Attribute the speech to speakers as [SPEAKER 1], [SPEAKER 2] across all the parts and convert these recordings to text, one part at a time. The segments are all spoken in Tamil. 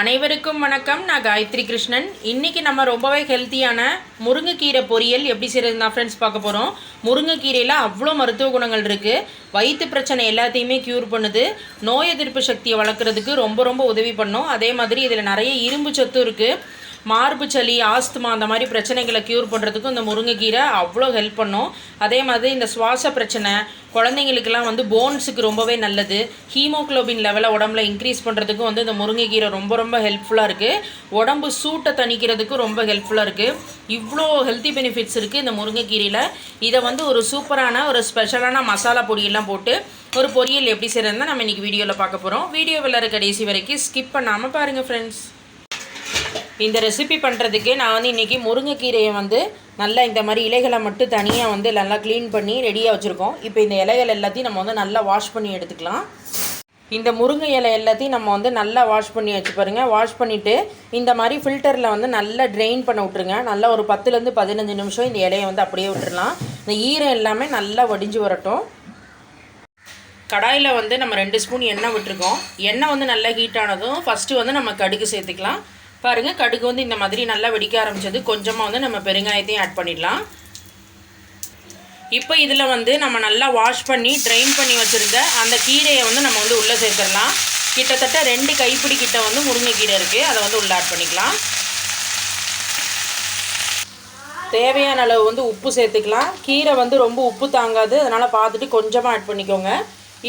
[SPEAKER 1] அனைவருக்கும் வணக்கம். நான் காயத்ரி கிருஷ்ணன். இன்றைக்கி நம்ம ரொம்பவே ஹெல்த்தியான முருங்கைக்கீரை பொரியல் எப்படி செய்கிறது தான் ஃப்ரெண்ட்ஸ் பார்க்க போகிறோம் முருங்கைக்கீரையில் அவ்வளோ மருத்துவ குணங்கள் இருக்குது வயிற்று பிரச்சனை எல்லாத்தையுமே க்யூர் பண்ணுது. நோய் எதிர்ப்பு சக்தியை வளர்க்குறதுக்கு ரொம்ப ரொம்ப உதவி பண்ணும். அதே மாதிரி இதில் நிறைய இரும்பு சத்தும் இருக்குது மார்பு சளி ஆஸ்துமா அந்த மாதிரி பிரச்சனைகளை க்யூர் பண்ணுறதுக்கும் இந்த முருங்கைக்கீரை அவ்வளோ ஹெல்ப் பண்ணும். அதே மாதிரி இந்த சுவாச பிரச்சனை குழந்தைங்களுக்கெல்லாம் வந்து போன்ஸுக்கு ரொம்பவே நல்லது. ஹீமோக்ளோபின் லெவலை உடம்புல இன்க்ரீஸ் பண்ணுறதுக்கும் வந்து இந்த முருங்கைக்கீரை ரொம்ப ரொம்ப ஹெல்ப்ஃபுல்லாக இருக்குது உடம்பு சூட்டை தணிக்கிறதுக்கும் ரொம்ப ஹெல்ப்ஃபுல்லாக இருக்குது இவ்வளோ ஹெல்த்தி பெனிஃபிட்ஸ் இருக்குது இந்த முருங்கைக்கீரையில். இதை வந்து ஒரு சூப்பரான ஒரு ஸ்பெஷலான மசாலா பொடியெல்லாம் போட்டு ஒரு பொரியல் எப்படி செய்கிறதுனா நம்ம இன்றைக்கி வீடியோவில் பார்க்க போகிறோம் வீடியோ விளாட்ற கடைசி வரைக்கும் ஸ்கிப் பண்ணாமல் பாருங்கள் ஃப்ரெண்ட்ஸ் இந்த ரெசிபி பண்ணுறதுக்கு நான் வந்து இன்றைக்கி முருங்கைக்கீரையை வந்து நல்லா இந்த மாதிரி இலைகளை மட்டும் தனியாக வந்து நல்லா க்ளீன் பண்ணி ரெடியாக வச்சுருக்கோம். இப்போ இந்த இலைகள் எல்லாத்தையும் நம்ம வந்து நல்லா வாஷ் பண்ணி எடுத்துக்கலாம். இந்த முருங்கை இலை எல்லாத்தையும் நம்ம வந்து நல்லா வாஷ் பண்ணி வச்சு பாருங்கள் வாஷ் பண்ணிவிட்டு இந்த மாதிரி ஃபில்டரில் வந்து நல்லா ட்ரெயின் பண்ண விட்ருங்க நல்லா ஒரு பத்துலேருந்து பதினஞ்சு நிமிஷம் இந்த இலையை வந்து அப்படியே விட்டுடலாம் இந்த ஈரம் எல்லாமே நல்லா வடிஞ்சு வரட்டும். கடாயில் வந்து நம்ம ரெண்டு ஸ்பூன் எண்ணெய் விட்டுருக்கோம். எண்ணெய் வந்து நல்லா ஹீட் ஆனதும் ஃபஸ்ட்டு வந்து நம்ம கடுகு சேர்த்துக்கலாம். பாருங்கள் கடுகு வந்து இந்த மாதிரி நல்லா வெடிக்க ஆரம்பிச்சது. கொஞ்சமாக வந்து நம்ம பெருங்காயத்தையும் ஆட் பண்ணிடலாம். இப்போ இதில் வந்து நம்ம நல்லா வாஷ் பண்ணி ட்ரைன் பண்ணி வச்சுருந்த அந்த கீரையை வந்து நம்ம வந்து உள்ளே சேர்த்துடலாம். கிட்டத்தட்ட ரெண்டு கைப்பிடி கிட்ட வந்து முருங்கைக்கீரை இருக்குது அதை வந்து உள்ளே ஆட் பண்ணிக்கலாம். தேவையான அளவு வந்து உப்பு சேர்த்துக்கலாம். கீரை வந்து ரொம்ப உப்பு தாங்காது. அதனால் பார்த்துட்டு கொஞ்சமாக ஆட் பண்ணிக்கோங்க.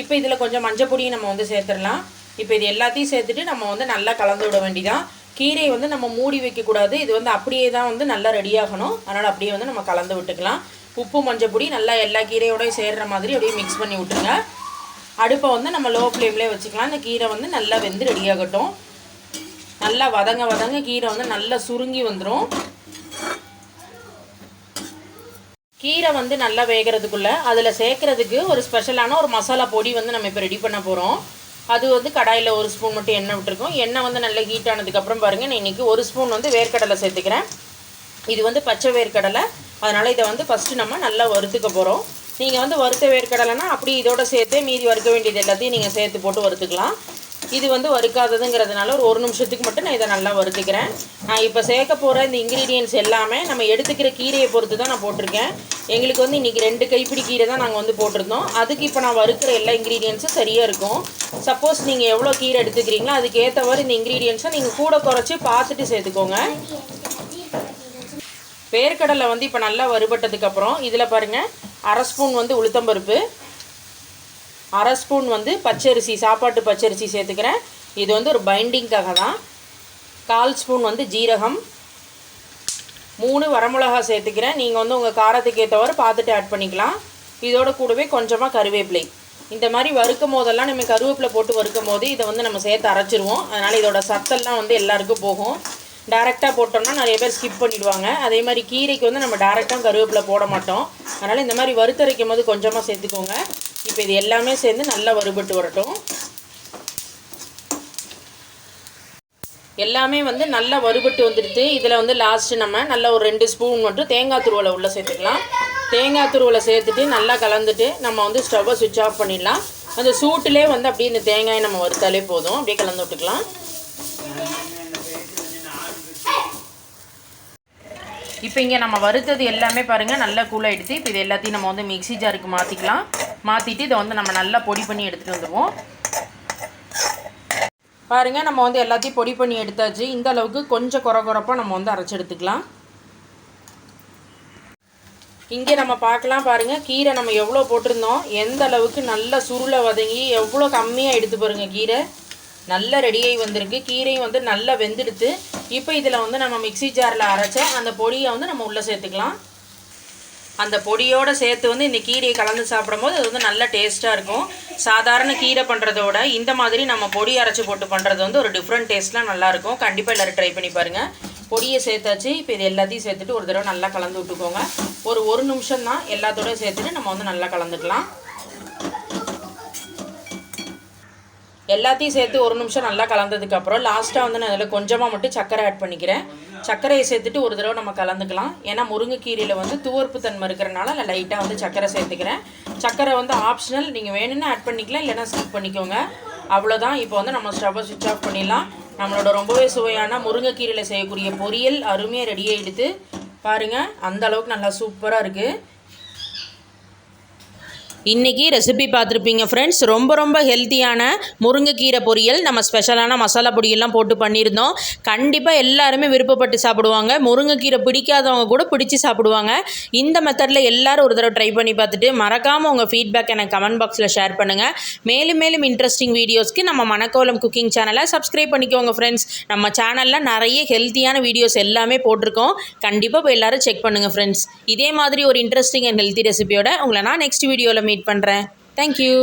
[SPEAKER 1] இப்போ இதில் கொஞ்சம் மஞ்சள் பொடியும் நம்ம வந்து சேர்த்துடலாம். இப்போ இது எல்லாத்தையும் சேர்த்துட்டு நம்ம வந்து நல்லா கலந்து விட வேண்டிதான் கீரையை வந்து நம்ம மூடி வைக்கக்கூடாது. இது வந்து அப்படியே தான் வந்து நல்லா ரெடியாகணும். அதனால் அப்படியே வந்து நம்ம கலந்து விட்டுக்கலாம். உப்பு மஞ்சள் பொடி நல்லா எல்லா கீரையோடய சேர்கிற மாதிரி அப்படியே மிக்ஸ் பண்ணி விட்டுருங்க. அடுப்பை வந்து நம்ம லோ ஃப்ளேம்லேயே வச்சுக்கலாம். இந்த கீரை வந்து நல்லா வெந்து ரெடியாகட்டும் நல்லா வதங்க வதங்க கீரை வந்து நல்லா சுருங்கி வந்துடும் கீரை வந்து நல்லா வேகிறதுக்குள்ளே அதில் சேர்க்குறதுக்கு ஒரு ஸ்பெஷலான ஒரு மசாலா பொடி வந்து நம்ம இப்போ ரெடி பண்ண போகிறோம் அது வந்து கடாயில் ஒரு ஸ்பூன் மட்டும் எண்ணெய் விட்டுருக்கோம். எண்ணெய் வந்து நல்லா ஹீட் ஆனதுக்கப்புறம் பாருங்கள் நான் இன்றைக்கி ஒரு ஸ்பூன் வந்து வேர்க்கடலை சேர்த்துக்கிறேன். இது வந்து பச்சை வேர்க்கடலை. அதனால் இதை வந்து ஃபஸ்ட்டு நம்ம நல்லா வறுத்துக்க போகிறோம் நீங்கள் வந்து வறுத்த வேர்க்கடலைனா அப்படி இதோட சேர்த்தே மீதி வறுக்க வேண்டியது எல்லாத்தையும் நீங்கள் சேர்த்து போட்டு வறுத்துக்கலாம். இது வந்து வறுக்காததுங்கிறதுனால ஒரு ஒரு நிமிஷத்துக்கு மட்டும் நான் இதை நல்லா வறுத்துக்கிறேன். நான் இப்போ சேர்க்க போகிற இந்த இன்க்ரீடியன்ஸ் எல்லாமே நம்ம எடுத்துக்கிற கீரையை பொறுத்து தான் நான் போட்டிருக்கேன். எங்களுக்கு வந்து இன்றைக்கி ரெண்டு கைப்பிடி கீரை தான் நாங்கள் வந்து போட்டிருந்தோம். அதுக்கு இப்போ நான் வறுக்கிற எல்லா இன்க்ரீடியன்ஸும் சரியாக இருக்கும். சப்போஸ் நீங்கள் எவ்வளோ கீரை எடுத்துக்கிறீங்களோ அதுக்கேற்ற மாதிரி இந்த இன்க்ரீடியன்ஸை நீங்கள் கூட குறைச்சி பார்த்துட்டு சேர்த்துக்கோங்க. வேர்க்கடலை வந்து இப்போ நல்லா வறுபட்டதுக்கப்புறம் இதில் பாருங்கள் அரை ஸ்பூன் வந்து உளுத்தம்பருப்பு அரை ஸ்பூன் வந்து பச்சரிசி சாப்பாட்டு பச்சரிசி சேர்த்துக்கிறேன். இது வந்து ஒரு பைண்டிங்காக தான் கால் ஸ்பூன் வந்து ஜீரகம். மூணு வரமிளகா சேர்த்துக்கிறேன். நீங்கள் வந்து உங்கள் காரத்துக்கு ஏற்றவாறு பார்த்துட்டு ஆட் பண்ணிக்கலாம். இதோட கூடவே கொஞ்சமாக கருவேப்பிலை. இந்த மாதிரி வறுக்கும் போதெல்லாம் நம்ம கருவேப்பிலை போட்டு வறுக்கும் போது இதை வந்து நம்ம சேர்த்து அரைச்சிருவோம். அதனால் இதோட சத்தெல்லாம் வந்து எல்லாருக்கும் போகும். டேரெக்டாக போட்டோம்னா நிறைய பேர் ஸ்கிப் பண்ணிவிடுவாங்க அதே மாதிரி கீரைக்கு வந்து நம்ம டேரெக்டாக கருவேப்பிலை போட மாட்டோம். அதனால் இந்த மாதிரி வறுத்தரைக்கும் போது கொஞ்சமாக சேர்த்துக்கோங்க. இப்போ இது எல்லாமே சேர்ந்து நல்லா வறுபட்டு வரட்டும். எல்லாமே வந்து நல்லா வறுபட்டு வந்துடுது. இதில் வந்து லாஸ்ட்டு நம்ம நல்லா ஒரு ரெண்டு ஸ்பூன் மட்டும் தேங்காய் துருவலை உள்ளே சேர்த்துக்கலாம். தேங்காய் துருவலை சேர்த்துட்டு நல்லா கலந்துட்டு நம்ம வந்து ஸ்டவ்வை சுவிட்ச் ஆஃப் பண்ணிடலாம். அந்த சூட்டிலே வந்து அப்படியே இந்த தேங்காயை நம்ம வறுத்தாலே போதும். அப்படியே கலந்து விட்டுக்கலாம். இப்போ இங்கே நம்ம வறுத்தது எல்லாமே பாருங்கள் நல்லா கூலாகிடுச்சு இப்போ இது எல்லாத்தையும் நம்ம வந்து மிக்ஸி ஜாருக்கு மாற்றிக்கலாம் மாற்றிட்டு இதை வந்து நம்ம நல்லா பொடி பண்ணி எடுத்துகிட்டு வந்துடுவோம் பாருங்கள் நம்ம வந்து எல்லாத்தையும் பொடி பண்ணி எடுத்தாச்சு. இந்த அளவுக்கு கொஞ்சம் குறை குறைப்பாக நம்ம வந்து அரைச்சி எடுத்துக்கலாம். இங்கே நம்ம பார்க்கலாம் பாருங்கள் கீரை நம்ம எவ்வளோ போட்டிருந்தோம். எந்த அளவுக்கு நல்லா சுருளை வதங்கி எவ்வளோ கம்மியாக எடுத்து பாருங்கள் கீரை. நல்ல ரெடியாகி வந்திருக்கு. கீரையும் வந்து நல்லா வெந்துடுத்து இப்போ இதில் வந்து நம்ம மிக்ஸி ஜாரில் அரைச்ச அந்த பொடியை வந்து நம்ம உள்ளே சேர்த்துக்கலாம். அந்த பொடியோடு சேர்த்து வந்து இந்த கீரையை கலந்து சாப்பிடும்போது அது வந்து நல்ல டேஸ்ட்டாக இருக்கும். சாதாரண கீரை பண்ணுறதோட இந்த மாதிரி நம்ம பொடி அரைச்சி போட்டு பண்ணுறது வந்து ஒரு டிஃப்ரெண்ட் டேஸ்ட்லாம் நல்லாயிருக்கும் கண்டிப்பாக எல்லோரும் ட்ரை பண்ணி பாருங்கள் பொடியை சேர்த்தாச்சு. இப்போ இது எல்லாத்தையும் சேர்த்துட்டு ஒரு தடவை நல்லா கலந்து விட்டுக்கோங்க. ஒரு ஒரு நிமிஷம் தான் எல்லாத்தோடய சேர்த்துட்டு நம்ம வந்து நல்லா கலந்துக்கலாம். எல்லாத்தையும் சேர்த்து ஒரு நிமிஷம் நல்லா கலந்ததுக்கப்புறம் லாஸ்ட்டாக வந்து நான் அதில் கொஞ்சமாக மட்டும் சர்க்கரை ஆட் பண்ணிக்கிறேன். சர்க்கரையை சேர்த்துட்டு ஒரு தடவை நம்ம கலந்துக்கலாம். ஏன்னா முருங்கைக்கீரையில் வந்து துவர்ப்பு தன்மை இருக்கிறனால நான் லைட்டாக வந்து சர்க்கரை சேர்த்துக்கிறேன். சர்க்கரை வந்து ஆப்ஷனல் நீங்கள் வேணும்னு ஆட் பண்ணிக்கலாம் இல்லைன்னா ஸ்கிப் பண்ணிக்கோங்க. அவ்வளோதான் இப்போ வந்து நம்ம ஸ்டவ்வை சுவிட்ச் ஆஃப் பண்ணிடலாம். நம்மளோட ரொம்பவே சுவையான முருங்கைக்கீரையில் செய்யக்கூடிய பொரியல் அருமையாக ரெடியாக எடுத்து பாருங்கள் அந்த அளவுக்கு நல்லா சூப்பராக இருக்குது இன்றைக்கி ரெசிபி பார்த்துருப்பீங்க ஃப்ரெண்ட்ஸ் ரொம்ப ரொம்ப ஹெல்த்தியான முருங்கைக்கீரை பொரியல். நம்ம ஸ்பெஷலான மசாலா பொடியெல்லாம் போட்டு பண்ணியிருந்தோம். கண்டிப்பாக எல்லாருமே விருப்பப்பட்டு சாப்பிடுவாங்க. முருங்கைக்கீரை பிடிக்காதவங்க கூட பிடிச்சி சாப்பிடுவாங்க. இந்த மெத்தடில் எல்லோரும் ஒரு தடவை ட்ரை பண்ணி பார்த்துட்டு மறக்காமல் உங்கள் ஃபீட்பேக் எனக்கு கமெண்ட் பாக்ஸில் ஷேர் பண்ணுங்கள் மேலும் மேலும் இன்ட்ரெஸ்டிங் வீடியோஸ்க்கு நம்ம மணக்கோலம் குக்கிங் சேனலை சப்ஸ்கிரைப் பண்ணிக்கோங்க ஃப்ரெண்ட்ஸ் நம்ம சேனலில் நிறைய ஹெல்த்தியான வீடியோஸ் எல்லாமே போட்டிருக்கோம். கண்டிப்பாக இப்போ எல்லாரும் செக் பண்ணுங்கள் ஃப்ரெண்ட்ஸ் இதே மாதிரி ஒரு இன்ட்ரெஸ்டிங் அண்ட் ஹெல்த்தி ரெசிபியோட உங்களை நான் நெக்ஸ்ட் வீடியோவில் மீட் பண்ணுறேன் தேங்க்யூ